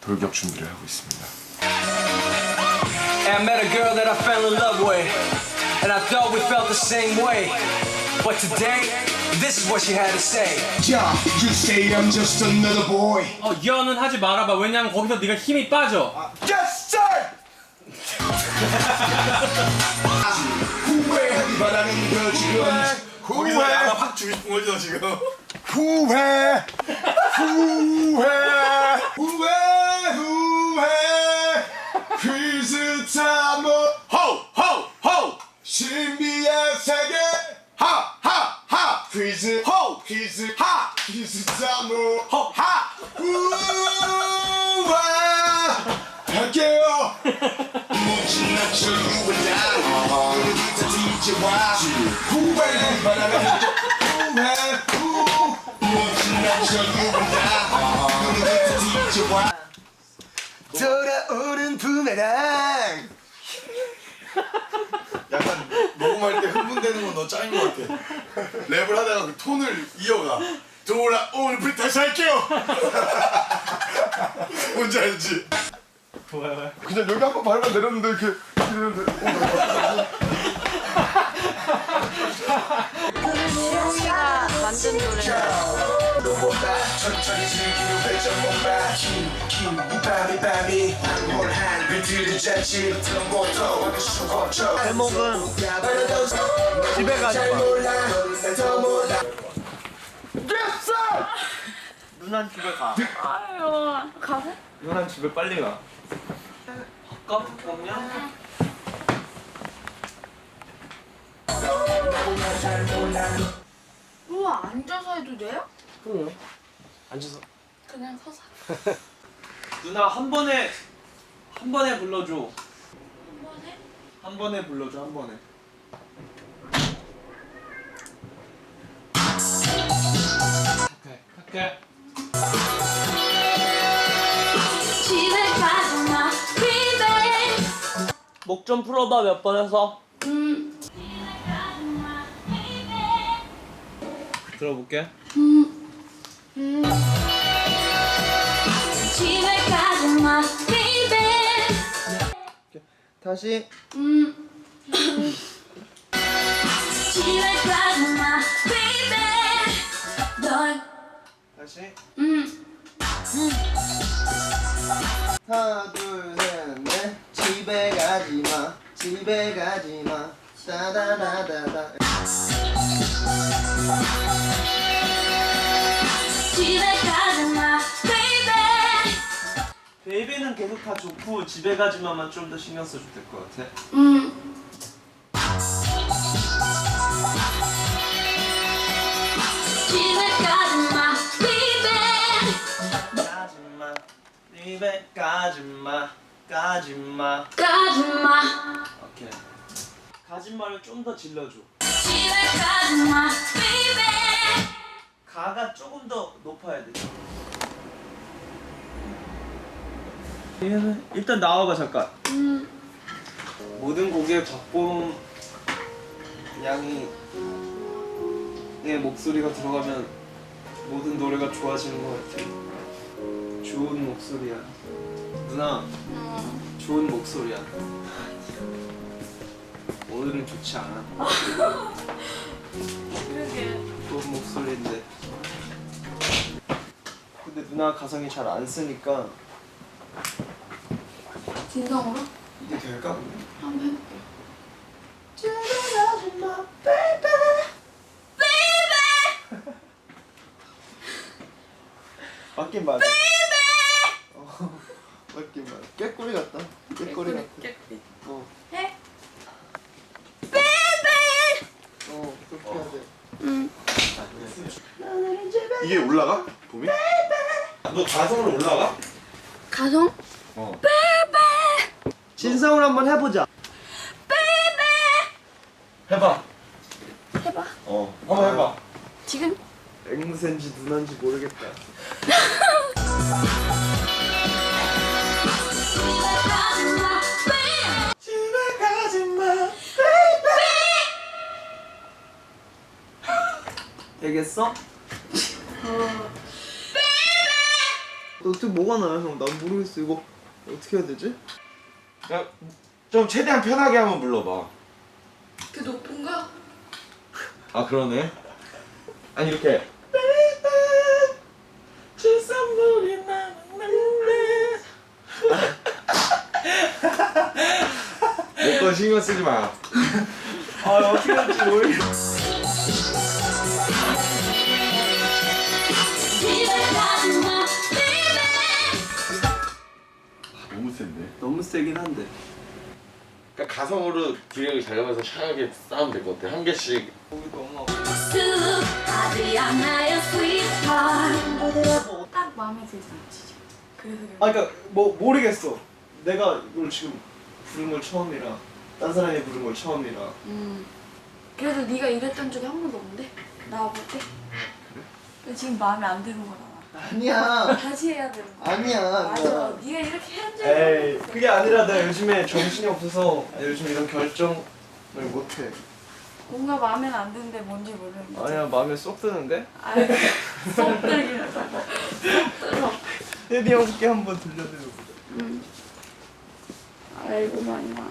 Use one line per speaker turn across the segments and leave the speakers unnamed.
돌격 준비를 하고 있습니다.
And I met a girl that I fell in love with. And I thought we felt the same way. But today, this is what she had to say.
Yeah, you say I'm just another boy.
어, 연은 하지 말아봐. 왜냐면 거기서 네가 힘이 빠져.
Yes, sir. 후회하기 바라는 거 지금. 후회.
확 주고 싶은 거죠 지금?
후회. 후회. 후회. 후회. 비슷한 뭐
호호호
신비한 세계. 하하하. 퀴즈. 호. 퀴즈. 하. 비슷한 뭐
호하
후회. 할게요. and I. 너를 다 뒤져와. 후회. 후회. 돌아오는 부메랑.
약간 녹음할 때 흥분되는 건 너 짱인 것 같아. 랩을 하다가 그 톤을 이어가. 돌아오늘 불 다시 할게요. 뭔지 알지? 그냥 여기 한번 밟아 내렸는데 이렇게 이러는데
희롱이가 만든 노래.
천천히 즐기는 회전 몸바 밤이 밤이 자취
제목은 집에 가지 마.
더 몰라
누난 집에 가.
아유, 가세?
누난 집에 빨리 가. 바꿔? 그럼요?
우와, 앉아서 해도 돼요?
그럼요. 앉아서.
그냥 서서.
누나 한 번에 한 번에 불러줘.
한 번에?
한 번에 불러줘 한 번에. 오케이. 할게.
집에 가지 마, baby.
목좀 풀어봐 몇 번 해서. 들어볼게.
마, baby.
다시.
음.
다시.
음.
하나 둘셋넷 집에 가지마 집에 가지마 따다다다다
집에 가지 마, baby.
베이비는 계속 다 좋고 집에 가지마만 좀 더 신경 써줄 것 같아
음. 집에 가지 마, baby.
가지마 집에 가지마 가지마
가지 마.
오케이 가지마를 좀더 질러줘
집에 가지 마, baby.
가가 조금 더 높아야 돼 일단 나와봐 잠깐
음.
모든 곡에 박보름 양이 내 목소리가 들어가면 모든 노래가 좋아지는 것 같아. 좋은 목소리야. 누나, 좋은 목소리야. 오늘은 좋지 않아.
그러게.
좋은 목소리인데. 근데 누나 가성이 잘 안 쓰니까
진성으로?
이게 될까.
한번 해볼게.
맞긴 맞아. 어, 맞긴 맞아. 깨꼬리 같다. 깨꼬리 같아. 어,
해?
어, 그렇게 해야 돼.
응.
이게 올라가? 봄이? 너 가성으로 올라가?
가성?
어
진성을 한번 해보자. 해봐.
해봐.
어.
한번 해봐.
지금?
앵무새인지 누나인지 모르겠다.
집에 가지 마, baby.
되겠어? 어떻게 뭐가 나요 형? 난 모르겠어 이거 어떻게 해야 되지?
야, 좀 최대한 편하게 한번 불러봐.
그 높은 거?
아 그러네. 아니 이렇게. 내거 신경 쓰지 마.
아 어떻게 할지 모르겠어
너무 센데.
너무 세긴 한데
그러니까 가성으로 균형을 잘 잡아서 샤하게 싸우면 될 것 같아. 한 개씩.
목이 너무 아파
딱 마음에 들지 않지 그래서 그래.
아 그니까 뭐 모르겠어 내가 이걸 지금 부른 걸 처음이라 딴 사람이 부른 걸 처음이라
음. 그래도 네가 이랬던 적이 한 번도 없는데? 나와볼 때? 근데 지금 마음에 안 드는 거잖아
아니야.
다시 해야 되는 거야.
아니야
맞아.
나-
네가 이렇게 한 적이
에이
없어.
그게 아니라 내가 요즘에 정신이 없어서 요즘 이런 결정을 못해.
뭔가 마음에 안 드는데 뭔지 모르는 거지
아니야 마음에 쏙 드는데?
아이 쏙 들기는 쏙 들어.
헤디 형께 한번 들려드려보자.
아이고 많이 와.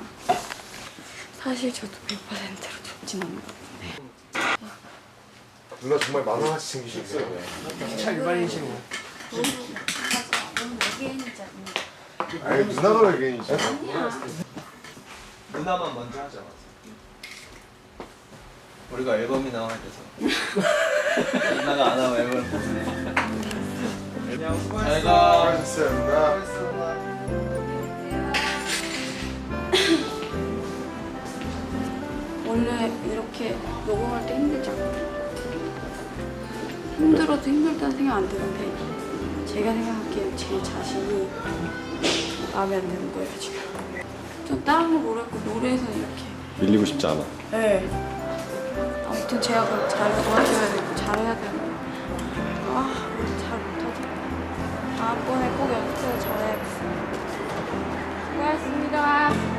사실 저도 100%로 좋진 않은 것 같아요
누나 정말 만화같이 생기셨어요.
차 일반인이시고
너무 맞아 너무 외계인이지 않니?
아니 누나가 외계인이죠.
아니야.
누나만 먼저 하자. 우리가 앨범이 나와야 돼서. 누나가 안 하면 앨범 못해 그냥 수고했어
수고하셨어요,
수고했어
원래 이렇게 녹음할 때 힘들지 않거든 힘들어도 힘들다는 생각 안 드는데 제가 생각하기엔 제 자신이 마음에 안 드는 거예요 지금. 저 다른 거 모르겠고 노래에서는 이렇게.
밀리고 싶지 않아.
네. 아무튼 제가 그걸 잘 도와줘야 되고 잘해야 되는 아잘 못하지 다음번에 꼭 연습해서 잘해야겠어요. 수고하셨습니다